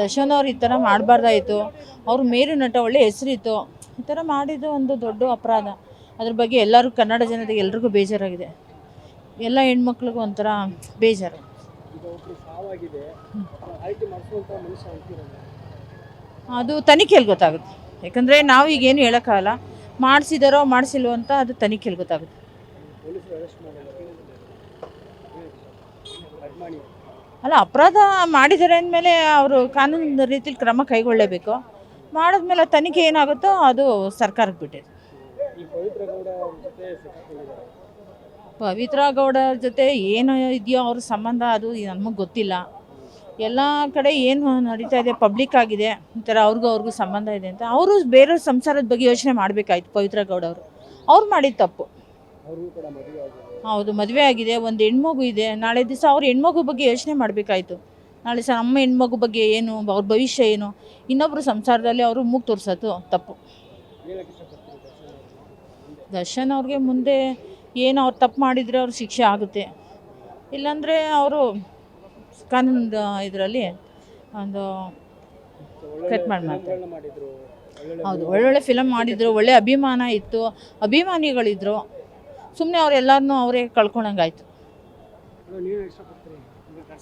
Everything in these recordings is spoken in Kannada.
ದರ್ಶನ್ ಅವ್ರು ಈ ಥರ ಮಾಡಬಾರ್ದಾಯಿತು. ಅವ್ರ ಮೇರು ನಟ ಒಳ್ಳೆ ಹೆಸರಿತ್ತು. ಈ ಥರ ಮಾಡಿದ್ದು ಒಂದು ದೊಡ್ಡ ಅಪರಾಧ. ಅದ್ರ ಬಗ್ಗೆ ಎಲ್ಲರೂ ಕನ್ನಡ ಜನತೆಗೆ ಎಲ್ರಿಗೂ ಬೇಜಾರಾಗಿದೆ. ಎಲ್ಲ ಹೆಣ್ಮಕ್ಳಿಗೂ ಒಂಥರ ಬೇಜಾರು. ಅದು ತನಿಖೆಯಲ್ಲಿ ಗೊತ್ತಾಗುತ್ತೆ. ಯಾಕಂದರೆ ನಾವು ಈಗೇನು ಹೇಳೋಕ್ಕಾಗಲ್ಲ. ಮಾಡಿಸಿದಾರೋ ಮಾಡಿಸಿಲ್ವೋ ಅಂತ ಅದು ತನಿಖೆಯಲ್ಲಿ ಗೊತ್ತಾಗುತ್ತೆ. ಅಲ್ಲ, ಅಪರಾಧ ಮಾಡಿದ್ದಾರೆ ಅಂದಮೇಲೆ ಅವರು ಕಾನೂನು ರೀತಿಲಿ ಕ್ರಮ ಕೈಗೊಳ್ಳಲೇಬೇಕು ಮಾಡಿದ್ಮೇಲೆ ತನಿಖೆ ಏನಾಗುತ್ತೋ ಅದು ಸರ್ಕಾರಕ್ಕೆ ಬಿಟ್ಟಿದೆ. ಪವಿತ್ರ ಗೌಡರ ಜೊತೆ ಏನು ಇದೆಯೋ ಅವ್ರ ಸಂಬಂಧ ಅದು ನಮಗೆ ಗೊತ್ತಿಲ್ಲ. ಎಲ್ಲ ಕಡೆ ಏನು ನಡೀತಾ ಇದೆ ಪಬ್ಲಿಕ್ ಆಗಿದೆ, ಈ ಥರ ಅವ್ರಿಗೂ ಅವ್ರಿಗೂ ಸಂಬಂಧ ಇದೆ ಅಂತ. ಅವರು ಬೇರೆ ಸಂಸಾರದ ಬಗ್ಗೆ ಯೋಚನೆ ಮಾಡಬೇಕಾಯ್ತು ಪವಿತ್ರ ಗೌಡ ಅವರು. ಅವ್ರು ಮಾಡಿದ ತಪ್ಪು. ಹೌದು ಮದುವೆ ಆಗಿದೆ ಒಂದು ಹೆಣ್ಮಗು ಇದೆ. ನಾಳೆ ದಿವಸ ಅವ್ರ ಹೆಣ್ಮಗು ಬಗ್ಗೆ ಯೋಚನೆ ಮಾಡಬೇಕಾಯ್ತು. ನಾಳೆ ಸಹ ನಮ್ಮ ಹೆಣ್ಮಗು ಬಗ್ಗೆ ಏನು ಅವ್ರ ಭವಿಷ್ಯ ಏನು ಇನ್ನೊಬ್ಬರು ಸಂಸಾರದಲ್ಲಿ ಅವರು ಮೂಗು ತೋರಿಸೋದು ತಪ್ಪು. ದರ್ಶನ್ ಅವ್ರಿಗೆ? ಮುಂದೆ ಏನು ಅವ್ರು ತಪ್ಪು ಮಾಡಿದರೆ ಅವ್ರ ಶಿಕ್ಷೆ ಆಗುತ್ತೆ. ಇಲ್ಲಾಂದರೆ ಅವರು ಕಾನೂನು ಇದರಲ್ಲಿ ಒಂದು ಕಟ್ ಮಾಡಿ ಮಾಡ್ತಾರೆ. ಹೌದು ಒಳ್ಳೊಳ್ಳೆ ಫಿಲಮ್ ಮಾಡಿದ್ರು ಒಳ್ಳೆ ಅಭಿಮಾನ ಇತ್ತು ಅಭಿಮಾನಿಗಳಿದ್ರು. ಸುಮ್ಮನೆ ಅವರೆಲ್ಲರನ್ನೂ ಅವರೇ ಕಳ್ಕೊಳಂಗಾಯ್ತು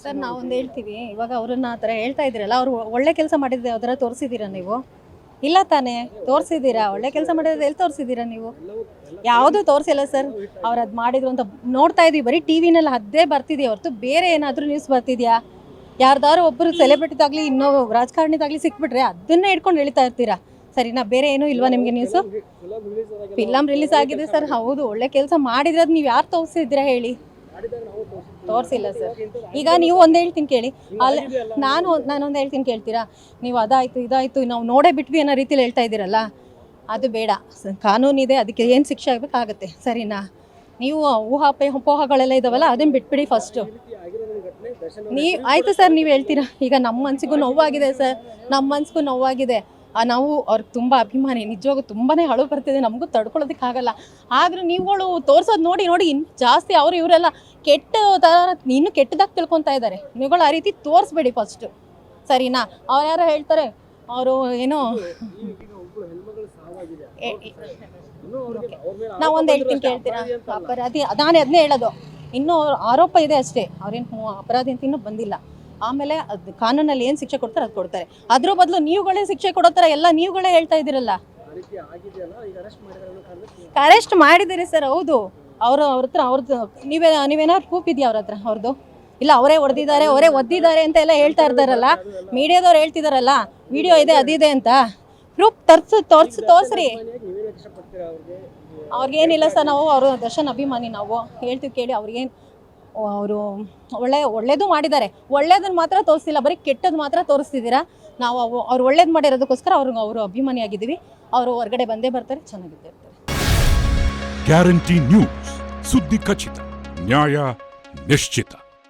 ಸರ್ ನಾವೊಂದು ಒಂದು ಹೇಳ್ತೀವಿ. ಇವಾಗ ಅವ್ರನ್ನ ಆ ಥರ ಹೇಳ್ತಾ ಇದ್ದೀರಲ್ಲ ಅವ್ರು ಒಳ್ಳೆ ಕೆಲಸ ಮಾಡಿದ್ರೆ ಯಾವ್ದಾರ ತೋರಿಸಿದ್ದೀರಾ ನೀವು? ಇಲ್ಲ ತಾನೇ ತೋರಿಸಿದ್ದೀರಾ? ಒಳ್ಳೆ ಕೆಲಸ ಮಾಡಿದ್ರೆ ಎಲ್ಲಿ ತೋರಿಸಿದ್ದೀರಾ ನೀವು? ಯಾವುದೂ ತೋರಿಸಿಲ್ಲ ಸರ್. ಅವ್ರು ಅದು ಮಾಡಿದ್ರು ಅಂತ ನೋಡ್ತಾ ಇದೀವಿ. ಬರೀ ಟಿ ವಿನಲ್ಲಿ ಅದೇ ಬರ್ತಿದೆಯಾ? ಹೊರತು ಬೇರೆ ಏನಾದರೂ ನ್ಯೂಸ್ ಬರ್ತಿದ್ಯಾ? ಯಾರ್ದಾರು ಒಬ್ಬರು ಸೆಲೆಬ್ರಿಟಿದಾಗಲಿ ಇನ್ನೂ ರಾಜಕಾರಣಿದಾಗಲಿ ಸಿಕ್ಬಿಟ್ರೆ ಅದನ್ನೇ ಇಟ್ಕೊಂಡು ಹೇಳ್ತಾ ಇರ್ತೀರಾ? ಸರಿನಾ? ಬೇರೆ ಏನೂ ಇಲ್ವಾ ನಿಮಗೆ ನ್ಯೂಸು ಫಿಲಮ್ ರಿಲೀಸ್ ಆಗಿದೆ ಸರ್ ಹೌದು, ಒಳ್ಳೆ ಕೆಲಸ ಮಾಡಿದ್ರೆ ನೀವು ಯಾರು ತೋರಿಸಿದ್ದೀರಾ ಹೇಳಿ? ತೋರಿಸಿಲ್ಲ ಸರ್ ಈಗ ನೀವು ಒಂದು ಹೇಳ್ತೀನಿ ಕೇಳಿ. ಅಲ್ಲಿ ನಾನು ನಾನೊಂದು ಹೇಳ್ತೀನಿ ಕೇಳ್ತೀರಾ? ನೀವು ಅದಾಯಿತು, ಇದಾಯಿತು, ನಾವು ನೋಡೇ ಬಿಟ್ವಿ ಅನ್ನೋ ರೀತಿಲಿ ಹೇಳ್ತಾ ಇದ್ದೀರಲ್ಲ? ಅದು ಬೇಡ. ಕಾನೂನಿದೆ ಅದಕ್ಕೆ ಏನು ಶಿಕ್ಷೆ ಆಗಬೇಕಾಗತ್ತೆ? ಸರಿನಾ? ನೀವು ಊಹಾಪೆ ಉಪೋಹಗಳೆಲ್ಲ ಇದಾವಲ್ಲ ಅದನ್ನು ಬಿಟ್ಬಿಡಿ ಫಸ್ಟು ನೀವು, ಆಯಿತು ಸರ್ ನೀವು ಹೇಳ್ತೀರಾ? ಈಗ ನಮ್ಮ ಮನಸ್ಸಿಗೂ ನೋವಾಗಿದೆ ಸರ್ ನಮ್ಮ ಮನಸ್ಸಿಗೂ ನೋವಾಗಿದೆ. ನಾವು ಅವ್ರಿಗೆ ತುಂಬ ಅಭಿಮಾನಿ. ನಿಜವಾಗೂ ತುಂಬಾ ಅಳು ಬರ್ತಿದೆ. ನಮಗೂ ತಡ್ಕೊಳ್ಳೋದಕ್ಕಾಗಲ್ಲ. ಆದರೂ ನೀವುಗಳು ತೋರಿಸೋದು ನೋಡಿ ನೋಡಿ ಇನ್ನು ಜಾಸ್ತಿ ಅವರು ಇವರೆಲ್ಲ ಕೆಟ್ಟ ಥರ ಇನ್ನೂ ಕೆಟ್ಟದಾಗಿ ತಿಳ್ಕೊತಾ ಇದ್ದಾರೆ ನೀವುಗಳು ಆ ರೀತಿ ತೋರಿಸ್ಬೇಡಿ ಫಸ್ಟು ಸರಿನಾ? ಅವ್ರು ಯಾರೋ ಹೇಳ್ತಾರೆ, ಅವರು ಏನೋ ನಾವೊಂದು ಹೇಳ್ತೀನಿ ಕೇಳ್ತೀರಾ? ಅಪರಾಧಿ, ನಾನೇ ಅದನ್ನೇ ಹೇಳೋದು. ಇನ್ನೂ ಆರೋಪ ಇದೆ ಅಷ್ಟೇ. ಅವ್ರೇನು ಅಪರಾಧಿ ಅಂತ ಇನ್ನೂ ಬಂದಿಲ್ಲ. ಆಮೇಲೆ ಅದು ಕಾನೂನಲ್ಲಿ ಏನು ಶಿಕ್ಷೆ ಕೊಡ್ತಾರೆ ಅದು ಕೊಡ್ತಾರೆ. ಅದ್ರ ಬದಲು ನೀವುಗಳೇ ಶಿಕ್ಷೆ ಕೊಡೋ ಥರ ಎಲ್ಲ ನೀವುಗಳೇ ಹೇಳ್ತಾ ಇದ್ದೀರಲ್ಲ? ಅರೆಸ್ಟ್ ಮಾಡಿದ್ದೀರಿ ಸರ್ ಹೌದು. ಅವರು ಅವ್ರ ಹತ್ರ ಅವ್ರದ್ದು ನೀವೇ, ನೀವೇನಾದ್ರು ಪ್ರೂಫ್ ಇದೆಯಾ ಅವ್ರ ಹತ್ರ ಅವ್ರದ್ದು ಇಲ್ಲ, ಅವರೇ ಹೊಡೆದಿದ್ದಾರೆ, ಅವರೇ ಒದ್ದಿದ್ದಾರೆ ಅಂತ ಎಲ್ಲ ಹೇಳ್ತಾ ಇರ್ತಾರಲ್ಲ? ಮೀಡಿಯಾದವ್ರು ಹೇಳ್ತಿದಾರಲ್ಲ ವಿಡಿಯೋ ಇದೆ ಅದಿದೆ ಅಂತ? ಪ್ರೂಫ್ ತರ್ಸು, ತೋರ್ಸು, ತೋರ್ಸ್ರಿ. ಅವ್ರಿಗೇನಿಲ್ಲ ಸರ್ ನಾವು, ಅವರು ದರ್ಶನ್ ಅಭಿಮಾನಿ ನಾವು. ಹೇಳ್ತೀವಿ ಕೇಳಿ ಅವ್ರಿಗೇನು ಅವರು ಒಳ್ಳೆ ಒಳ್ಳೇದು ಮಾಡಿದ್ದಾರೆ. ಒಳ್ಳೇದನ್ನು ಮಾತ್ರ ತೋರಿಸ್ತಿಲ್ಲ, ಬರೀ ಕೆಟ್ಟದ್ದು ಮಾತ್ರ ತೋರಿಸ್ತಿದ್ದೀರಾ? ನಾವು ಅವು- ಅವ್ರು ಒಳ್ಳೇದು ಮಾಡಿರೋದಕ್ಕೋಸ್ಕರ ಅವ್ರಿಗೆ ಅವರು ಅಭಿಮಾನಿಯಾಗಿದ್ದೀವಿ. ಅವರು ಹೊರಗಡೆ ಬಂದೇ ಬರ್ತಾರೆ ಚೆನ್ನಾಗಿದೆ ಗ್ಯಾರಂಟಿ ನ್ಯೂಸ್, ಸುದ್ದಿ ಖಚಿತ, ನ್ಯಾಯ ನಿಶ್ಚಿತ.